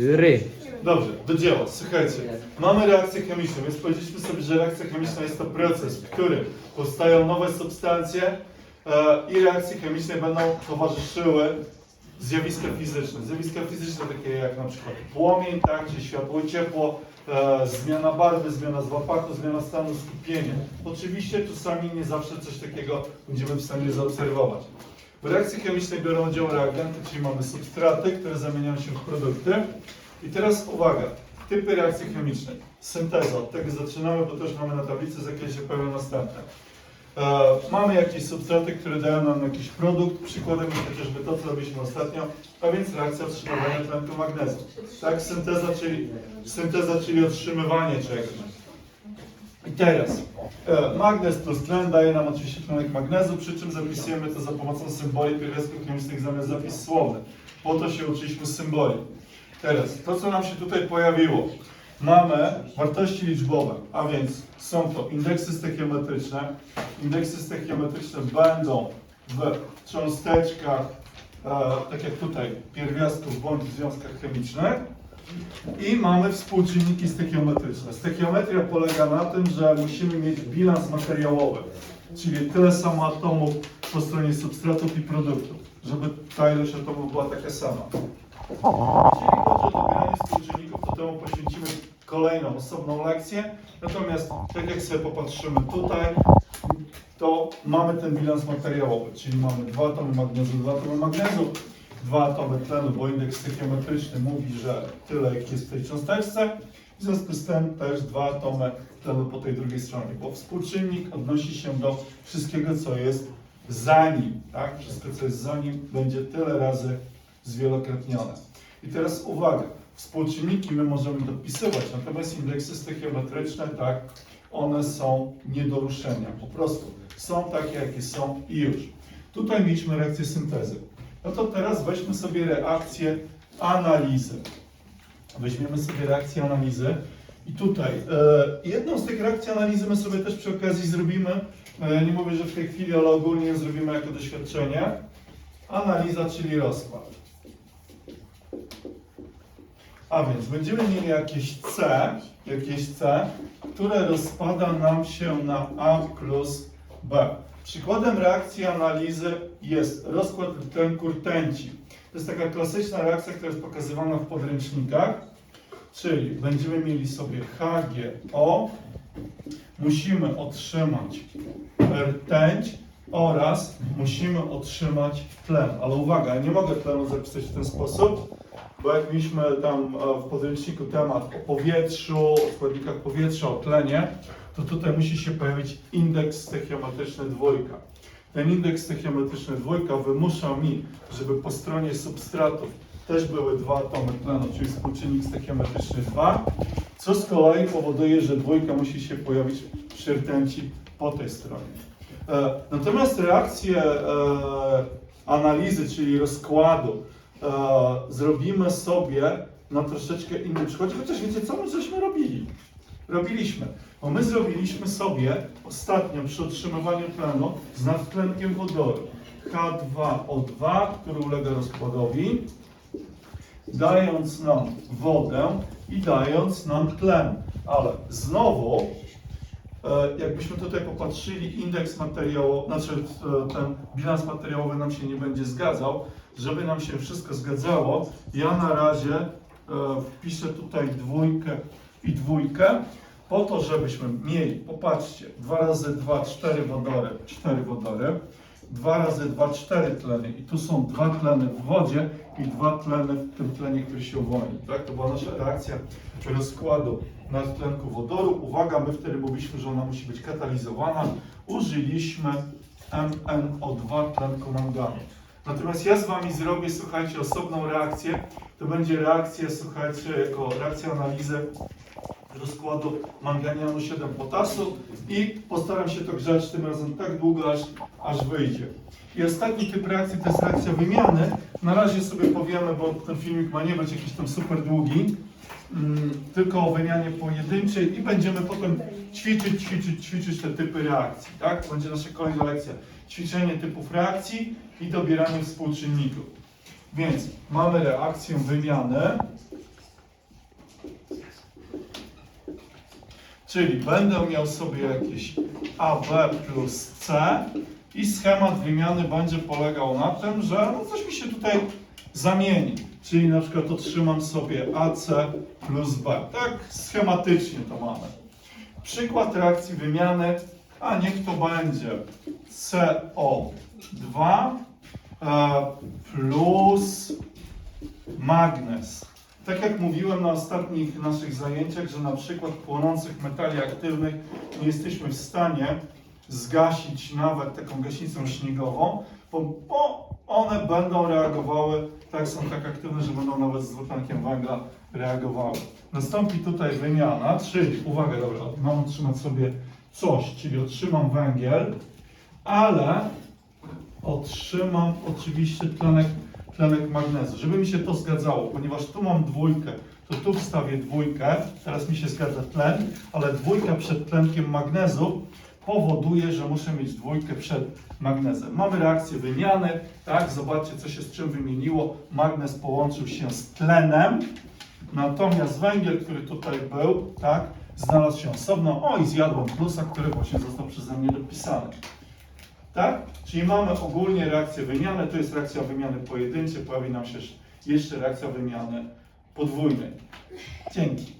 Ry. Dobrze, do dzieła. Słuchajcie, mamy reakcję chemiczną, więc powiedzieliśmy sobie, że reakcja chemiczna jest to proces, w którym powstają nowe substancje e, i reakcji chemicznej będą towarzyszyły zjawiska fizyczne. Zjawiska fizyczne takie jak na przykład płomień, tak, czy światło ciepło, e, zmiana barwy, zmiana zapachu, zmiana stanu skupienia. Oczywiście czasami nie zawsze coś takiego będziemy w stanie zaobserwować. W reakcji chemicznej biorą udział reagenty, czyli mamy substraty, które zamieniają się w produkty. I teraz uwaga, typy reakcji chemicznej. Synteza, od tego zaczynamy, bo też mamy na tablicy, za chwilę się pojawią następne. E, mamy jakieś substraty, które dają nam jakiś produkt, przykładem jest chociażby to, co robiliśmy ostatnio, a więc reakcja otrzymywania tlenku magnezu. Tak, synteza, czyli, synteza, czyli otrzymywanie czegoś. Teraz, e, magnez plus tlen daje nam oczywiście tlenek magnezu, przy czym zapisujemy to za pomocą symboli pierwiastków chemicznych zamiast zapis słowny. Po to się uczyliśmy symboli. Teraz, to co nam się tutaj pojawiło, mamy wartości liczbowe, a więc są to indeksy stechiometryczne. Indeksy stechiometryczne będą w cząsteczkach, e, tak jak tutaj, pierwiastków bądź w związkach chemicznych. I mamy współczynniki stechiometryczne. Stechiometria polega na tym, że musimy mieć bilans materiałowy, czyli tyle samo atomów po stronie substratów i produktów, żeby ta ilość atomów była taka sama. Jeśli chodzi o dobieranie współczynników, to temu poświęcimy kolejną, osobną lekcję. Natomiast tak jak sobie popatrzymy tutaj, to mamy ten bilans materiałowy, czyli mamy dwa atomy magnezu, dwa atomy magnezu, dwa atomy tlenu, bo indeks stechiometryczny mówi, że tyle jest w tej cząsteczce. W związku z tym też dwa atomy tlenu po tej drugiej stronie, bo współczynnik odnosi się do wszystkiego, co jest za nim. Tak? Wszystko, co jest za nim, będzie tyle razy zwielokrotnione. I teraz uwaga, współczynniki my możemy dopisywać, natomiast indeksy stechiometryczne, tak, one są nie do ruszenia. Po prostu są takie, jakie są i już. Tutaj mieliśmy reakcję syntezy. No to teraz weźmy sobie reakcję analizy. Weźmiemy sobie reakcję analizy i tutaj e, jedną z tych reakcji analizy my sobie też przy okazji zrobimy, e, nie mówię, że w tej chwili, ale ogólnie zrobimy jako doświadczenie. Analiza, czyli rozkład. A więc będziemy mieli jakieś C, jakieś C, które rozpada nam się na A plus B. Przykładem reakcji analizy jest rozkład tlenku rtęci. To jest taka klasyczna reakcja, która jest pokazywana w podręcznikach, czyli będziemy mieli sobie HGO, musimy otrzymać rtęć oraz musimy otrzymać tlen. Ale uwaga, ja nie mogę tlenu zapisać w ten sposób, bo jak mieliśmy tam e, w podręczniku temat o powietrzu, o składnikach powietrza, o tlenie, to tutaj musi się pojawić indeks stechiometryczny dwójka. Ten indeks stechiometryczny dwójka wymusza mi, żeby po stronie substratów też były dwa atomy tlenu, czyli współczynnik stechiometryczny 2, co z kolei powoduje, że dwójka musi się pojawić przy rtęci po tej stronie. E, Natomiast reakcję e, analizy, czyli rozkładu, e, zrobimy sobie na troszeczkę innym przykładzie, chociaż wiecie co, my żeśmy robili. Robiliśmy, bo my zrobiliśmy sobie ostatnio przy otrzymywaniu tlenu z nadtlenkiem wodoru H2O2, który ulega rozkładowi, dając nam wodę i dając nam tlen. Ale znowu E, Jakbyśmy tutaj popatrzyli, indeks materiałowy, znaczy e, ten bilans materiałowy nam się nie będzie zgadzał. Żeby nam się wszystko zgadzało, ja na razie e, wpiszę tutaj dwójkę i dwójkę, po to, żebyśmy mieli, popatrzcie, 2 razy 2, 4 wodory, 4 wodory, 2 razy 2, 4 tleny i tu są dwa tleny w wodzie i dwa tleny w tym tlenie, który się uwolni. Tak? To była nasza reakcja rozkładu nadtlenku wodoru. Uwaga, my wtedy mówiliśmy, że ona musi być katalizowana. Użyliśmy MnO2 tlenku manganu. Natomiast ja z Wami zrobię, słuchajcie, osobną reakcję. To będzie reakcja, słuchajcie, jako reakcja analizy rozkładu manganianu 7 potasu i postaram się to grzać tym razem tak długo, aż, aż wyjdzie. I ostatni typ reakcji to jest reakcja wymiany. Na razie sobie powiemy, bo ten filmik ma nie być jakiś tam super długi, mm, tylko o wymianie pojedynczej i będziemy potem ćwiczyć, ćwiczyć, ćwiczyć te typy reakcji. Tak? Będzie nasza kolejna lekcja. Ćwiczenie typów reakcji i dobieranie współczynników. Więc mamy reakcję wymiany. Czyli będę miał sobie jakieś AB plus C i schemat wymiany będzie polegał na tym, że no coś mi się tutaj zamieni. Czyli na przykład otrzymam sobie AC plus B. Tak schematycznie to mamy. Przykład reakcji wymiany, a niech to będzie CO2 e, plus magnez. Tak jak mówiłem na ostatnich naszych zajęciach, że na przykład płonących metali aktywnych nie jesteśmy w stanie zgasić nawet taką gaśnicą śniegową, bo, one będą reagowały, tak są tak aktywne, że będą nawet z dwutlenkiem węgla reagowały. Nastąpi tutaj wymiana, czyli, uwaga, dobra, mam otrzymać sobie coś, czyli otrzymam węgiel, ale otrzymam oczywiście tlenek, tlenek magnezu. Żeby mi się to zgadzało, ponieważ tu mam dwójkę, to tu wstawię dwójkę, teraz mi się zgadza tlen, ale dwójka przed tlenkiem magnezu powoduje, że muszę mieć dwójkę przed magnezem. Mamy reakcję wymiany, tak, zobaczcie co się z czym wymieniło. Magnez połączył się z tlenem, natomiast węgiel, który tutaj był, tak, znalazł się osobno. O i zjadłem plusa, który właśnie został przeze mnie dopisany. Tak? Czyli mamy ogólnie reakcję wymiany, to jest reakcja wymiany pojedynczej, pojawi nam się jeszcze reakcja wymiany podwójnej. Dzięki.